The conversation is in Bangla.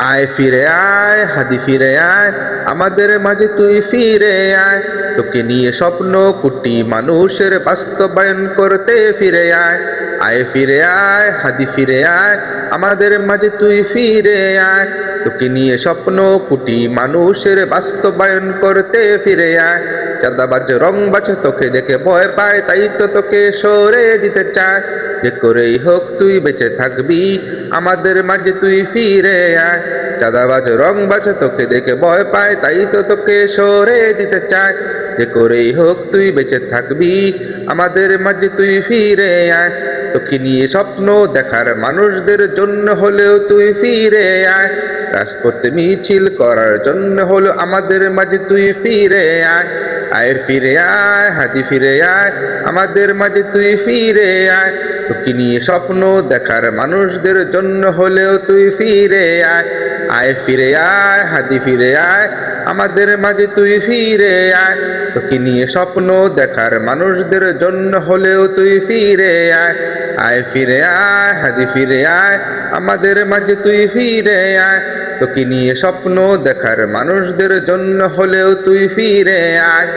আয় ফিরে আয়, হাদি ফিরে আয়, আমাদের মাঝে তুই ফিরে আয়। তোকে নিয়ে স্বপ্ন কুটি মানুষের বাস্তবায়ন করতে ফিরে আয়। আয় ফিরে আয়, হাদি ফিরে আয়, আমাদের মাঝে তুই ফিরে আয়। তোকে নিয়ে স্বপ্ন কুটি মানুষের বাস্তবায়ন করতে ফিরে আয়। চাঁদাবাজ রং বাছে তোকে দেখে ভয় পায়, তাই তো তোকে সরে দিতে চায়। যে করেই হোক তুই বেঁচে থাকবি আমাদের মাঝে তুই ফিরে আয়। চাঁদাবাজ রং বাছে তোকে দেখে ভয় পায়, তাই তো তোকে সরে দিতে চায়। যে করেই হোক তুই বেঁচে থাকবি, আমাদের মাঝে তুই ফিরে আয়। তোকে নিয়ে স্বপ্ন দেখার মানুষদের জন্য হলেও তুই ফিরে আয়। রাজপথে মিছিল করার জন্য হলো আমাদের মাঝে তুই ফিরে আয়। আয় ফিরে আয়, হাতি ফিরে আয়, আমাদের মাঝে তুই ফিরে আয়। তোকে নিয়ে স্বপ্ন দেখার মানুষদের জন্য হলেও তুই ফিরে আয় আয় ফিরে আয়, হাদি ফিরে আয়, আমাদের মাঝে তুই ফিরে আয়। তোকে নিয়ে স্বপ্ন দেখার মানুষদের জন্য হলেও তুই ফিরে আয় আয় ফিরে আয়, হাদি ফিরে আয়, আমাদের মাঝে তুই ফিরে আয়। তোকে নিয়ে স্বপ্ন দেখার মানুষদের জন্য হলেও তুই ফিরে আয়।